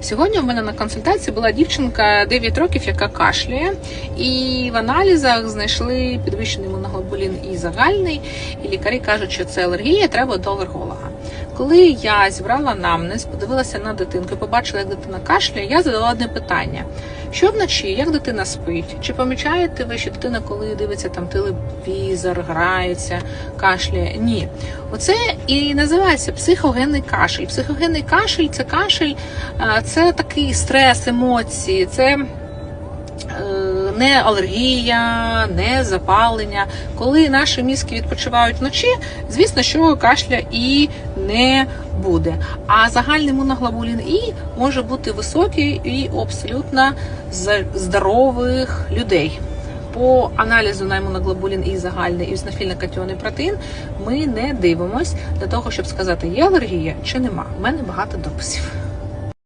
Сьогодні у мене на консультації була дівчинка 9 років, яка кашляє, і в аналізах знайшли підвищений моноглобулін і загальний. І лікарі кажуть, що це алергія, треба до алерголога. Коли я зібрала анамнез, подивилася на дитинку, побачила, як дитина кашляє, я задала одне питання: що вночі, як дитина спить? Чи помічаєте ви, що дитина, коли дивиться там телевізор, грається, кашляє? Ні. Оце і називається психогенний кашель. Психогенний кашель це кашель, це такий стрес, емоції, це е, не алергія, не запалення. Коли наші мізки відпочивають вночі, звісно, що кашля і не буде. А загальний моноглобулін І може бути високий і абсолютно здорових людей. По аналізу на імуноглобулін і загальний і снофільно-катіонний протеїн ми не дивимось для того, щоб сказати, є алергія чи нема. У мене багато дописів.